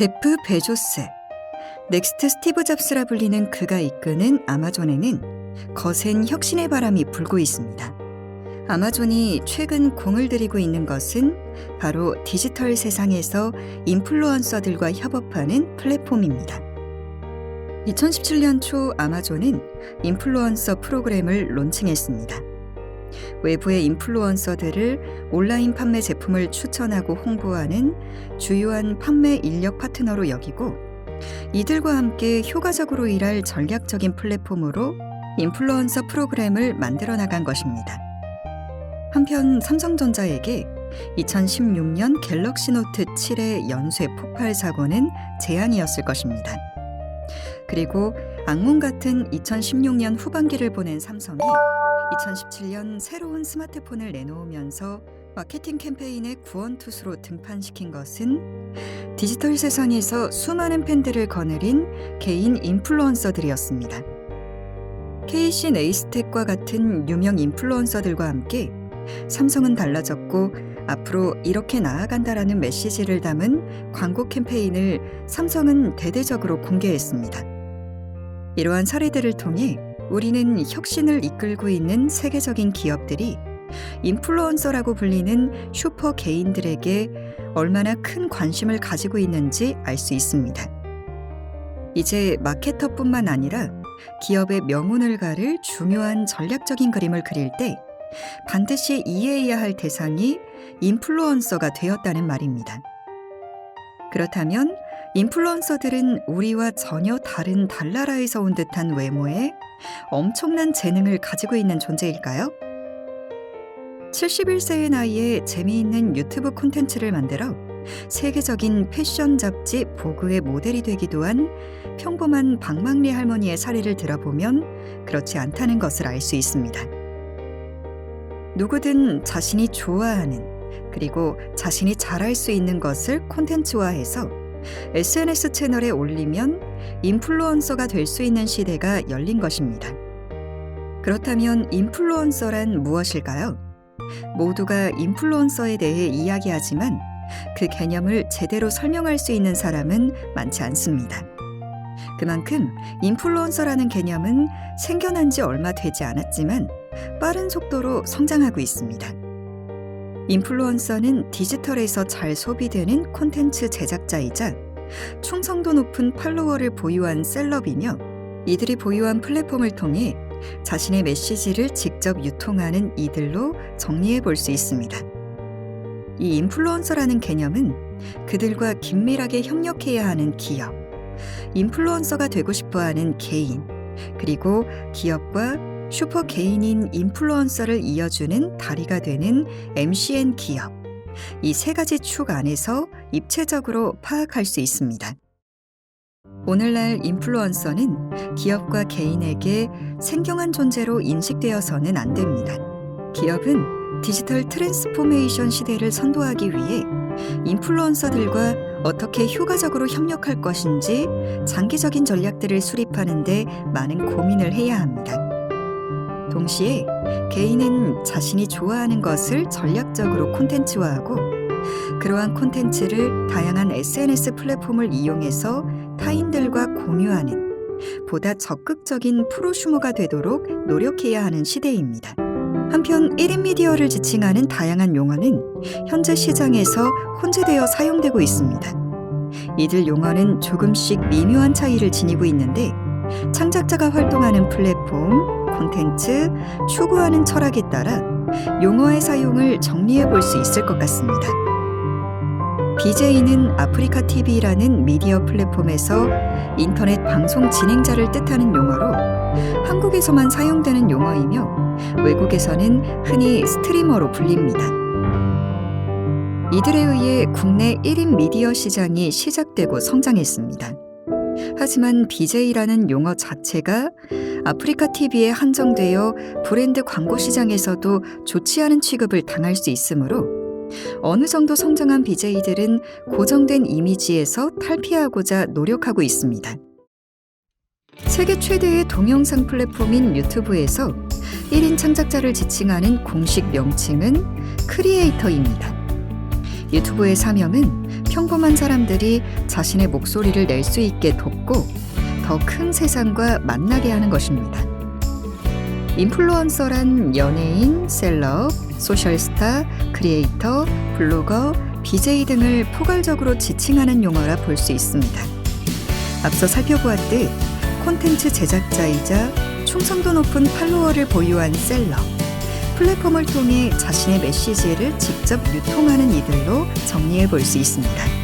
제프 베조스, 넥스트 스티브 잡스라 불리는 그가 이끄는 아마존에는 거센 혁신의 바람이 불고 있습니다. 아마존이 최근 공을 들이고 있는 것은 바로 디지털 세상에서 인플루언서들과 협업하는 플랫폼입니다. 2017년 초 아마존은 인플루언서 프로그램을 론칭했습니다. 외부의 인플루언서들을 온라인 판매 제품을 추천하고 홍보하는 주요한 판매 인력 파트너로 여기고 이들과 함께 효과적으로 일할 전략적인 플랫폼으로 인플루언서 프로그램을 만들어 나간 것입니다. 한편 삼성전자에게 2016년 갤럭시 노트 7의 연쇄 폭발 사고는 재앙이었을 것입니다. 그리고 악몽 같은 2016년 후반기를 보낸 삼성이 2017년 새로운 스마트폰을 내놓으면서 마케팅 캠페인의 구원투수로 등판시킨 것은 디지털 세상에서 수많은 팬들을 거느린 개인 인플루언서들이었습니다. KC 네이스텍과 같은 유명 인플루언서들과 함께 삼성은 달라졌고 앞으로 이렇게 나아간다라는 메시지를 담은 광고 캠페인을 삼성은 대대적으로 공개했습니다. 이러한 사례들을 통해 우리는 혁신을 이끌고 있는 세계적인 기업들이 인플루언서라고 불리는 슈퍼 개인들에게 얼마나 큰 관심을 가지고 있는지 알 수 있습니다. 이제 마케터뿐만 아니라 기업의 명운을 가를 중요한 전략적인 그림을 그릴 때 반드시 이해해야 할 대상이 인플루언서가 되었다는 말입니다. 그렇다면 인플루언서들은 우리와 전혀 다른 달나라에서 온 듯한 외모에 엄청난 재능을 가지고 있는 존재일까요? 71세의 나이에 재미있는 유튜브 콘텐츠를 만들어 세계적인 패션 잡지 보그의 모델이 되기도 한 평범한 방망리 할머니의 사례를 들어보면 그렇지 않다는 것을 알 수 있습니다. 누구든 자신이 좋아하는 그리고 자신이 잘할 수 있는 것을 콘텐츠화해서 SNS 채널에 올리면 인플루언서가 될 수 있는 시대가 열린 것입니다. 그렇다면 인플루언서란 무엇일까요? 모두가 인플루언서에 대해 이야기하지만 그 개념을 제대로 설명할 수 있는 사람은 많지 않습니다. 그만큼 인플루언서라는 개념은 생겨난 지 얼마 되지 않았지만 빠른 속도로 성장하고 있습니다. 인플루언서는 디지털에서 잘 소비되는 콘텐츠 제작자이자 충성도 높은 팔로워를 보유한 셀럽이며 이들이 보유한 플랫폼을 통해 자신의 메시지를 직접 유통하는 이들로 정리해 볼 수 있습니다. 이 인플루언서라는 개념은 그들과 긴밀하게 협력해야 하는 기업, 인플루언서가 되고 싶어 하는 개인, 그리고 기업과 슈퍼 개인인 인플루언서를 이어주는 다리가 되는 MCN 기업. 이 세 가지 축 안에서 입체적으로 파악할 수 있습니다. 오늘날 인플루언서는 기업과 개인에게 생경한 존재로 인식되어서는 안 됩니다. 기업은 디지털 트랜스포메이션 시대를 선도하기 위해 인플루언서들과 어떻게 효과적으로 협력할 것인지 장기적인 전략들을 수립하는데 많은 고민을 해야 합니다. 동시에 개인은 자신이 좋아하는 것을 전략적으로 콘텐츠화하고 그러한 콘텐츠를 다양한 SNS 플랫폼을 이용해서 타인들과 공유하는 보다 적극적인 프로슈머가 되도록 노력해야 하는 시대입니다. 한편 1인 미디어를 지칭하는 다양한 용어는 현재 시장에서 혼재되어 사용되고 있습니다. 이들 용어는 조금씩 미묘한 차이를 지니고 있는데 창작자가 활동하는 플랫폼, 콘텐츠, 추구하는 철학에 따라 용어의 사용을 정리해 볼 수 있을 것 같습니다. BJ는 아프리카 TV라는 미디어 플랫폼에서 인터넷 방송 진행자를 뜻하는 용어로 한국에서만 사용되는 용어이며 외국에서는 흔히 스트리머로 불립니다. 이들에 의해 국내 1인 미디어 시장이 시작되고 성장했습니다. 하지만 BJ라는 용어 자체가 아프리카 TV에 한정되어 브랜드 광고 시장에서도 좋지 않은 취급을 당할 수 있으므로 어느 정도 성장한 BJ들은 고정된 이미지에서 탈피하고자 노력하고 있습니다. 세계 최대의 동영상 플랫폼인 유튜브에서 1인 창작자를 지칭하는 공식 명칭은 크리에이터입니다. 유튜브의 사명은 평범한 사람들이 자신의 목소리를 낼 수 있게 돕고 더 큰 세상과 만나게 하는 것입니다. 인플루언서란 연예인, 셀럽, 소셜스타, 크리에이터, 블로거, BJ 등을 포괄적으로 지칭하는 용어라 볼 수 있습니다. 앞서 살펴보았듯 콘텐츠 제작자이자 충성도 높은 팔로워를 보유한 셀럽, 플랫폼을 통해 자신의 메시지를 직접 유통하는 이들로 정리해 볼 수 있습니다.